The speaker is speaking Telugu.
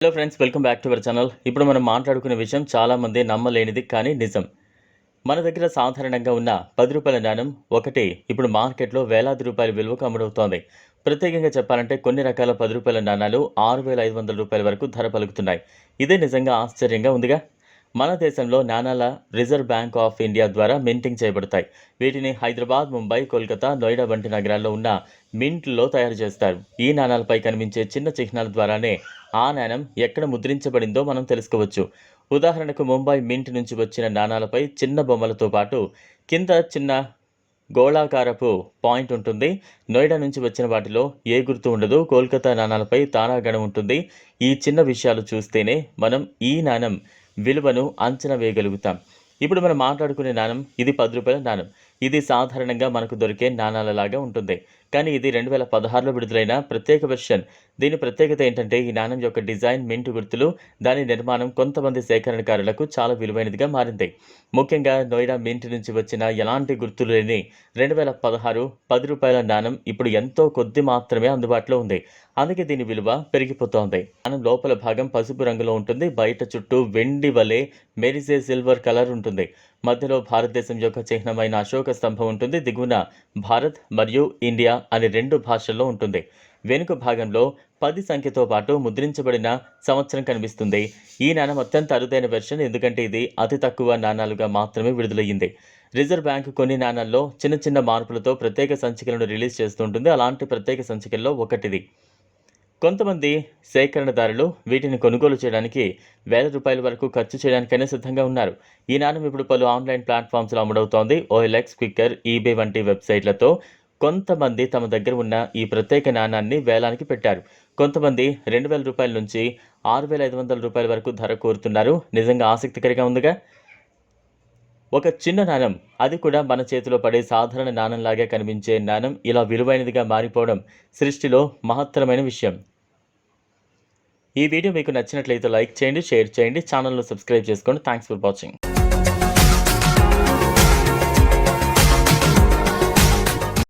Hello friends welcome back to our channel ఇప్పుడు మనం మాట్లాడుకునే విషయం చాలామంది నమ్మలేనిది కానీ నిజం. మన దగ్గర సాధారణంగా ఉన్న పది రూపాయల నాణ్యం ఒకటి ఇప్పుడు మార్కెట్లో వేలాది రూపాయల విలువకు అమ్ముడవుతోంది. ప్రత్యేకంగా చెప్పాలంటే కొన్ని రకాల పది రూపాయల నాణాలు ఆరు వేల ఐదు వందల రూపాయల వరకు ధర పలుకుతున్నాయి. ఇదే నిజంగా ఆశ్చర్యంగా ఉందిగా? మన దేశంలో నాణాల రిజర్వ్ బ్యాంక్ ఆఫ్ ఇండియా ద్వారా మింటింగ్ చేయబడతాయి. వీటిని హైదరాబాద్ ముంబై కోల్కతా నోయిడా వంటి నగరాల్లో ఉన్న మింట్లో తయారు చేస్తారు. ఈ నాణాలపై కనిపించే చిన్న చిహ్నాల ద్వారానే ఆ నాణం ఎక్కడ ముద్రించబడిందో మనం తెలుసుకోవచ్చు. ఉదాహరణకు ముంబై మింట్ నుంచి వచ్చిన నాణాలపై చిన్న బొమ్మలతో పాటు కింద చిన్న గోళాకారపు పాయింట్ ఉంటుంది. నోయిడా నుంచి వచ్చిన వాటిలో ఏ గుర్తు ఉండదు. కోల్కతా నాణాలపై తారాగణం ఉంటుంది. ఈ చిన్న విషయాలు చూస్తేనే మనం ఈ నాణం విలువను అంచనా వేయగలుగుతాం. ఇప్పుడు మనం మాట్లాడుకునే నాణం ఇది పది రూపాయల నాణం. ఇది సాధారణంగా మనకు దొరికే నాణాలలాగా ఉంటుంది. కానీ ఇది రెండు వేల పదహారులో విడుదలైన ప్రత్యేక వెర్షన్. దీని ప్రత్యేకత ఏంటంటే ఈ నాణం యొక్క డిజైన్ మింట్ గుర్తులు దాని నిర్మాణం కొంతమంది సేకరణకారులకు చాలా విలువైనదిగా మారింది. ముఖ్యంగా నోయిడా మింట్ నుంచి వచ్చిన ఎలాంటి గుర్తులు లేని రెండు వేల పదహారు పది రూపాయల నాణం ఇప్పుడు ఎంతో కొద్ది మాత్రమే అందుబాటులో ఉంది. అందుకే దీని విలువ పెరిగిపోతోంది. నాణం లోపల భాగం పసుపు రంగులో ఉంటుంది. బయట చుట్టూ వెండి వలె మెరిసే సిల్వర్ కలర్ ఉంటుంది. మధ్యలో భారతదేశం యొక్క చిహ్నమైన అశోక స్తంభం ఉంటుంది. దిగువన భారత్ మరియు ఇండియా అనే రెండు భాషల్లో ఉంటుంది. వెనుక భాగంలో పది సంఖ్యతో పాటు ముద్రించబడిన సంవత్సరం కనిపిస్తుంది. ఈ నాణం అత్యంత అరుదైన వెర్షన్ ఎందుకంటే ఇది అతి తక్కువ నాణాలుగా మాత్రమే విడుదలయ్యింది. రిజర్వ్ బ్యాంక్ కొన్ని నాణాల్లో చిన్న చిన్న మార్పులతో ప్రత్యేక సంచికలను రిలీజ్ చేస్తుంటుంది అలాంటి ప్రత్యేక సంచికల్లో ఒకటిది. కొంతమంది సేకరణదారులు వీటిని కొనుగోలు చేయడానికి వేల రూపాయల వరకు ఖర్చు చేయడానికైనా సిద్ధంగా ఉన్నారు. ఈ నాణం ఇప్పుడు పలు ఆన్లైన్ ప్లాట్ఫామ్స్లో అమ్ముడవుతోంది. ఓఎల్ఎక్స్ క్విక్కర్ ఈబే వంటి వెబ్సైట్లతో కొంతమంది తమ దగ్గర ఉన్న ఈ ప్రత్యేక నాణాన్ని వేలానికి పెట్టారు. కొంతమంది రెండు వేల రూపాయల నుంచి ఆరు వేల ఐదు వందల రూపాయల వరకు ధర కోరుతున్నారు. నిజంగా ఆసక్తికరంగా ఉందిగా? ఒక చిన్న నాణం అది కూడా మన చేతిలో పడే సాధారణ నాణంలాగా కనిపించే నాణం ఇలా విలువైనదిగా మారిపోవడం సృష్టిలో మహత్తరమైన విషయం. ఈ వీడియో మీకు నచ్చినట్లయితే లైక్ చేయండి షేర్ చేయండి ఛానల్ను సబ్స్క్రైబ్ చేసుకోండి. Thanks for watching.